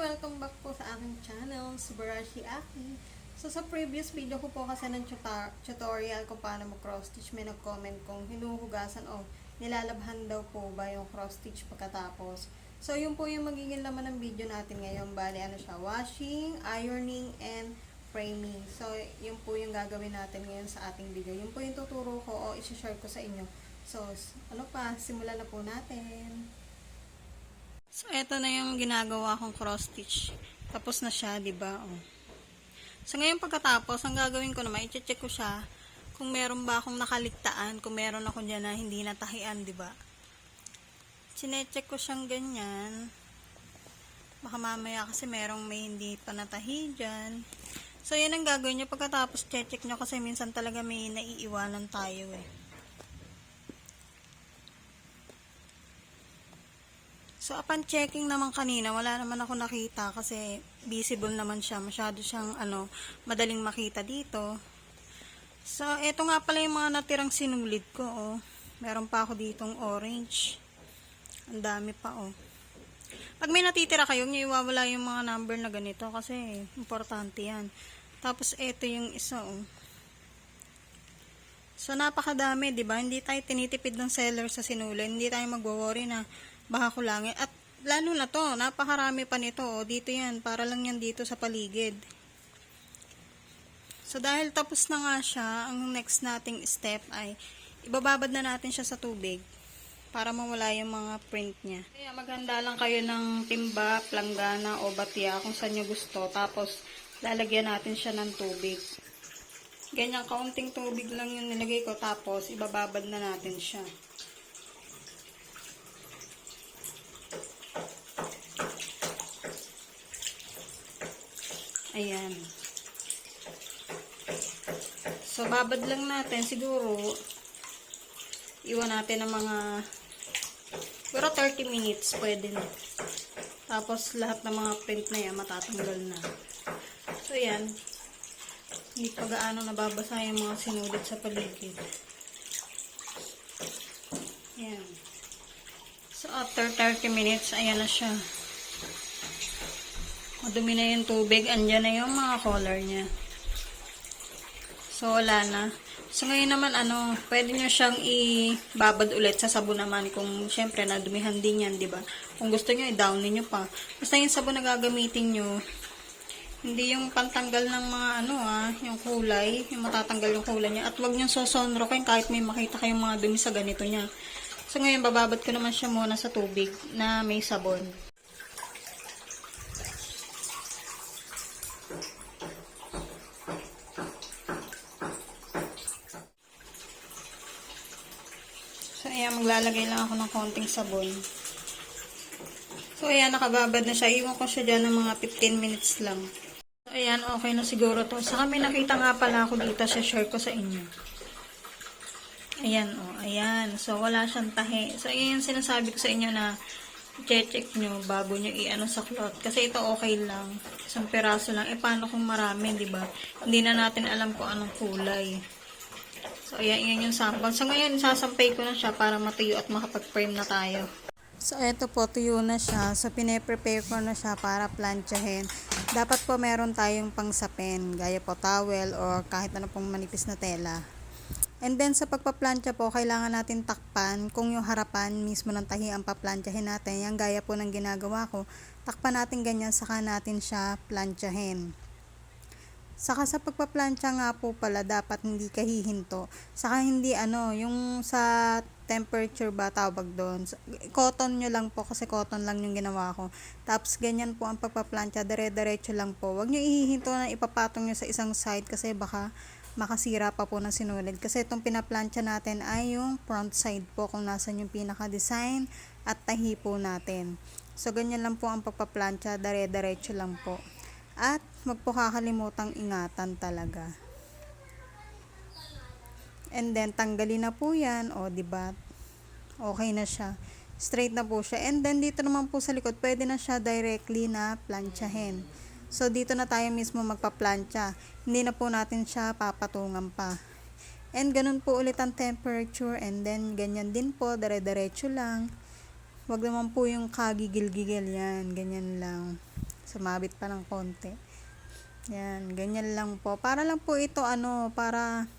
Welcome back po sa aking channel, Subarashi Aki. So sa previous video ko po kasi ng tutorial kung paano mag-cross stitch, may nag-comment kung hinuhugasan o nilalabhan daw po ba yung cross stitch pagkatapos. So yun po yung magiging laman ng video natin ngayon. Bali ano siya, washing, ironing, and framing. So yun po yung gagawin natin ngayon sa ating video. Yun po yung tuturo ko o isi-share ko sa inyo. So ano pa, simulan na po natin. So, eto na yung ginagawa kong cross stitch. Tapos na siya, di ba? Oh. So, ngayon pagkatapos, ang gagawin ko naman, i-check ko siya kung meron ba akong nakaligtaan, kung meron ako dyan na hindi natahian, di ba? Sinecheck ko siyang ganyan. Baka mamaya kasi merong may hindi pa natahi dyan. So, yan ang gagawin nyo pagkatapos check nyo kasi minsan talaga may naiiwanan tayo eh. So, upon checking naman kanina, wala naman ako nakita kasi visible naman siya. Masyado siyang, ano, madaling makita dito. So, eto nga pala yung mga natirang sinulid ko, oh. Meron pa ako ditong orange. Ang dami pa, oh. Pag may natitira kayo, niyo iwawala yung mga number na ganito kasi importante yan. Tapos, eto yung isa, oh. So, napakadami, di ba? Hindi tayo tinitipid ng seller sa sinulid. Hindi tayo magwo-worry na baka kulangin. At lalo na to, napakarami pa nito. O, dito yan, para lang yan dito sa paligid. So, dahil tapos na nga siya, ang next nating step ay ibababad na natin siya sa tubig para mawala yung mga print niya. Kaya maghanda lang kayo ng timba, planggana o batya kung saan nyo gusto. Tapos, lalagyan natin siya ng tubig. Ganyan, kaunting tubig lang yung nilagay ko. Tapos, ibababad na natin siya. Ayan. So, babad lang natin. Siguro, iwan natin ng mga siguro 30 minutes. Pwede na. Tapos, lahat ng mga print na yan, matatanggal na. So, yan. Hindi pa gaano nababasa yung mga sinulit sa paligid. Yan. So, after 30 minutes, ayan na siya. Madumi na yung tubig. Andyan na yung mga color niya. So, wala na. So, ngayon naman, ano, pwede nyo siyang ibabad ulit sa sabon naman kung, syempre, nadumihan din yan, di ba? Kung gusto nyo, i-down niyo pa. Basta yung sabon na gagamitin nyo, hindi yung pantanggal ng mga ano ah, yung kulay, yung matatanggal yung kulay niya. At wag niyong sosonrokin kahit may makita kayong mga dumi sa ganito niya. So ngayon, bababad ko naman siya muna sa tubig na may sabon. Ayan, maglalagay lang ako ng konting sabon. So ayan, nakababad na siya. Iwan ko siya dyan ng mga 15 minutes lang. So ayan, okay na siguro to. Saka may nakita nga pala ako dito, sa share ko sa inyo. Ayan, oh, ayan. So, wala siyang tahi. So, ayan sinasabi ko sa inyo na check nyo bago nyo i-ano sa cloth. Kasi ito okay lang. Isang piraso lang. Eh, paano kung marami, di ba? Hindi na natin alam kung anong kulay. So, ayan, yan yung sample. So, ngayon, sasampay ko na siya para matuyo at makapag-frame na tayo. So, eto po, tuyo na siya. So, pine-prepare ko na siya para planchahin. Dapat po meron tayong pangsapin, gaya po towel or kahit ano pong manipis na tela. And then, sa pagpaplantya po, kailangan natin takpan kung yung harapan mismo ng tahi ang paplantyahin natin. Yan, gaya po ng ginagawa ko. Takpan natin ganyan, saka natin siya plantyahin. Saka sa pagpaplantya nga po pala, dapat hindi kahihinto. Saka hindi ano, yung sa temperature ba tawag doon. Cotton nyo lang po kasi cotton lang yung ginawa ko. Tapos ganyan po ang pagpaplantya, dire-diretso lang po. Huwag nyo ihihinto na ipapatong nyo sa isang side kasi baka makasira pa po ng sinulid. Kasi itong pinaplantya natin ay yung front side po kung nasan yung pinaka-design at tahi po natin. So ganyan lang po ang pagpaplantya, dire-diretso lang po. At wag po ingatan talaga. And then tanggalin na po 'yan, o di ba? Okay na siya. Straight na po siya. And then dito naman po sa likod, pwede na siya directly na planchahin. So dito na tayo mismo magpa-plancha. Hindi na po natin siya papatungan pa. And ganun po ulit ang temperature and then ganyan din po, dire-diretso lang. Wag naman po yung kagigil-gigil yan, ganyan lang. Sumabit pa ng konti. Yan, ganyan lang po. Para lang po ito, ano, para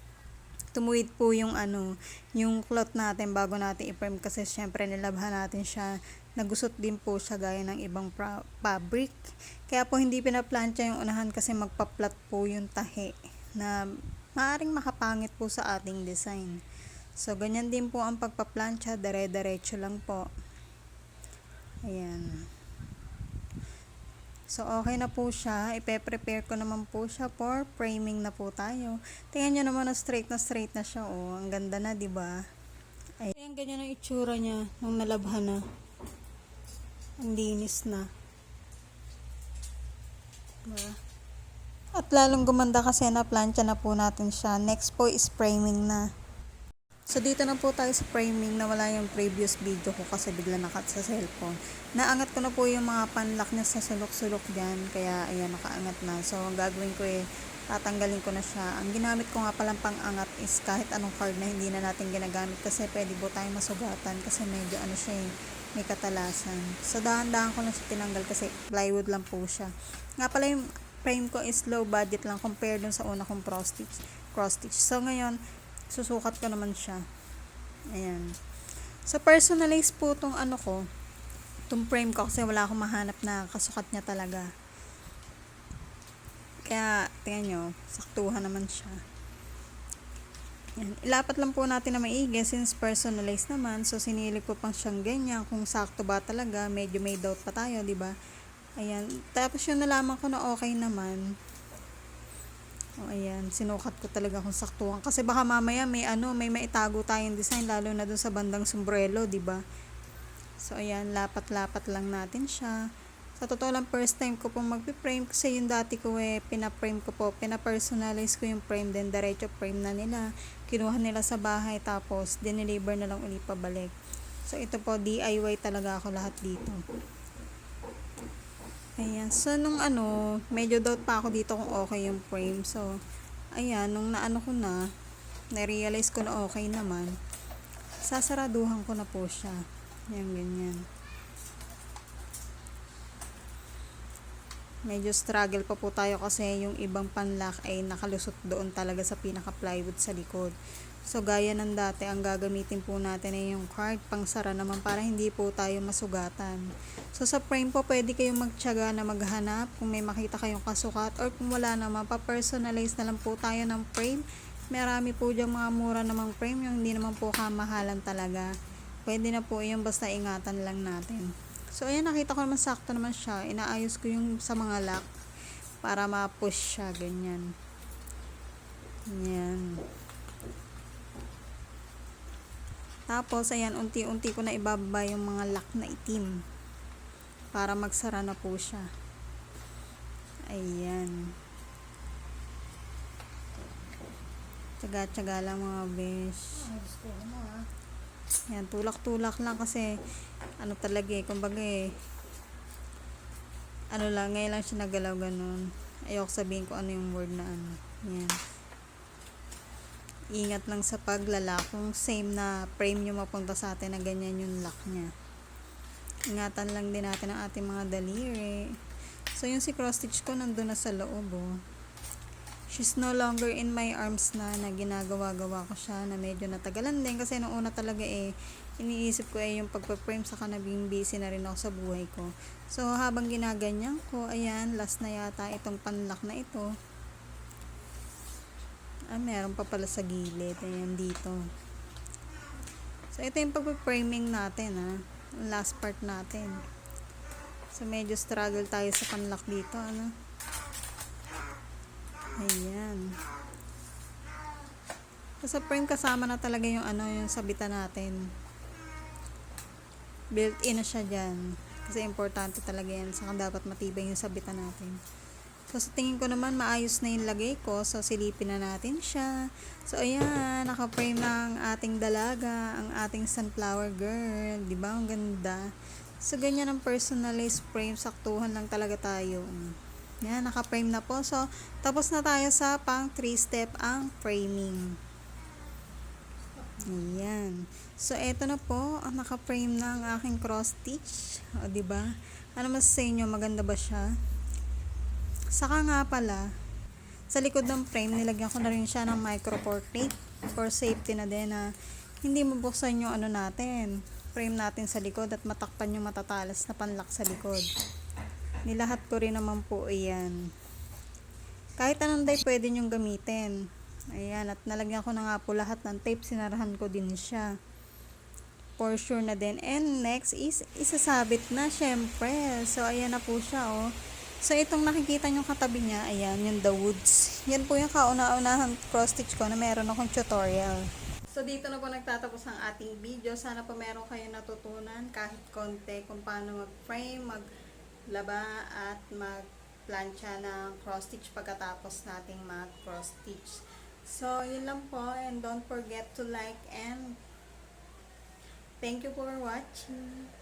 tumuwid po yung ano, yung cloth natin bago natin i-frame kasi syempre nilabhan natin siya. Nagusot din po siya gaya ng ibang fabric. Kaya po hindi pinaplansya yung unahan kasi magpa-flat po yung tahi na maaring makapangit po sa ating design. So, ganyan din po ang pagpa-plancha, dire-diretso lang po. Ayan. So, okay na po siya. Ipe-prepare ko naman po siya for framing na po tayo. Tingnan nyo naman na straight na straight na siya. Oh, ang ganda na, di ba? Ayan, ganyan ang itsura niya nung nalabhan na. Ang linis na. Diba? At lalong gumanda kasi na plancha na po natin siya. Next po is framing na. So dito na po tayo sa framing na wala yung previous video ko kasi bigla nakat sa cellphone. Naangat ko na po yung mga panlock niya sa sulok-sulok dyan. Kaya ayan nakaangat na. So ang gagawin ko eh tatanggalin ko na siya. Ang ginamit ko nga palang pang-angat is kahit anong card na hindi na natin ginagamit kasi pwede po tayo masugatan kasi medyo ano siya eh, may katalasan. So dahan-dahan ko na siya tinanggal kasi plywood lang po siya. Nga pala yung frame ko is low budget lang compared dun sa una kong cross stitch. Cross stitch. So ngayon, susukat ko naman siya. Ayan. So, personalize po tong ano ko, tong frame ko kasi wala akong mahanap na kasukat niya talaga. Kaya, tingnan nyo, saktuhan naman siya. Ayan. Ilapat lang po natin na maigi since personalized naman. So, sinili ko pang siyang ganyan. Kung sakto ba talaga, medyo may doubt pa tayo, di ba? Ayan. Tapos yung nalaman ko na okay naman, o ayan, sinukat ko talaga kung saktuhan. Kasi baka mamaya may ano, may maitago tayong design lalo na dun sa bandang sombrero, 'di ba? So ayan, lapat-lapat lang natin siya. Sa totoo lang, first time ko pong magpi-frame kasi yung dati ko eh, pina-frame ko po, pina-personalize ko yung frame, then diretso frame na nila. Kinuha nila sa bahay, tapos dineliver na lang ulit pabalik. So ito po, DIY talaga ako lahat dito. Ayan. So, nung ano, medyo doubt pa ako dito kung okay yung frame. So, ayan, nung naano ko na, na-realize ko na okay naman, sasaraduhan ko na po siya. Yan, ganyan. Medyo struggle pa po tayo kasi yung ibang panlock ay nakalusot doon talaga sa pinaka-plywood sa likod. So, gaya ng dati, ang gagamitin po natin ay yung card pangsara naman para hindi po tayo masugatan. So, sa frame po, pwede kayong magtyaga na maghanap kung may makita kayong kasukat or kung wala naman, pa-personalize na lang po tayo ng frame. Marami po dyan mga mura namang frame, yung hindi naman po kamahalan talaga. Pwede na po yung basta ingatan lang natin. So, ayan, nakita ko naman sakto naman siya. Inaayos ko yung sa mga lock para ma-push siya, ganyan. Yan. Tapos, ayan, unti-unti ko na ibababa yung mga lock na itim. Para magsara na po siya. Ayan. Tsaga-tsaga lang mga besh. Yan, tulak-tulak lang kasi ano talaga eh, kumbaga eh, ano lang, ngayon lang siya nagalaw ganun. Ayoko sabihin ko ano yung word na ano. Yan. Ingat lang sa paglala kung same na frame yung mapunta sa atin na ganyan yung lock niya. Ingatan lang din natin ang ating mga daliri. So, yung si cross stitch ko nandun na sa loob oh. She's no longer in my arms na na ginagawa-gawa ko siya na medyo natagalan din kasi noong una talaga eh iniisip ko eh yung pagpa-frame saka naging busy na rin ako sa buhay ko. So habang ginaganyan ko, ayan, last na yata itong panlock na ito. Ah, meron pa pala sa gilid. Ayan dito. So ito yung pagpa-framing natin ha. Last part natin. So medyo struggle tayo sa panlock dito ano. Ayan. So, sa frame kasama na talaga yung ano, yung sabitan natin. Built-in na siya dyan. Kasi importante talaga yan. Saka dapat matibay yung sabitan natin. So, sa tingin ko naman, maayos na yung lagay ko. So, silipin na natin siya. So, ayan, naka-frame na ang ating dalaga, ang ating sunflower girl. Ba? Ang ganda. So, ganyan ang personalized frame. Saktuhan lang talaga tayo. Yan, naka-frame na po. So, tapos na tayo sa pang 3-step ang framing. Ayan. So, eto na po. Naka-frame na ang aking cross stitch. O, ba? Ano mas sa inyo? Maganda ba siya? Saka nga pala, sa likod ng frame, nilagyan ko na rin siya ng micro portrait for safety na din na hindi mabuksan yung ano natin, frame natin sa likod at matakpan yung matatalas na panlock sa likod. Nilahat ko rin naman po iyan. Kahit anong day pwede nyong gamitin. Ayan, at nalagyan ko na nga po lahat ng tape, sinarahan ko din siya. For sure na din. And next is, isasabit na, syempre. So, ayan na po siya, oh. So, itong nakikita nyo katabi niya, ayan, yung The Woods. Yan po yung kauna-unahan cross-stitch ko na meron akong tutorial. So, dito na po nagtatapos ang ating video. Sana po meron kayo natutunan kahit konti kung paano mag-frame, maglaba, at mag-plancha ng cross-stitch pagkatapos nating mag-cross-stitch. So, yun lang po. And don't forget to like and thank you for watching.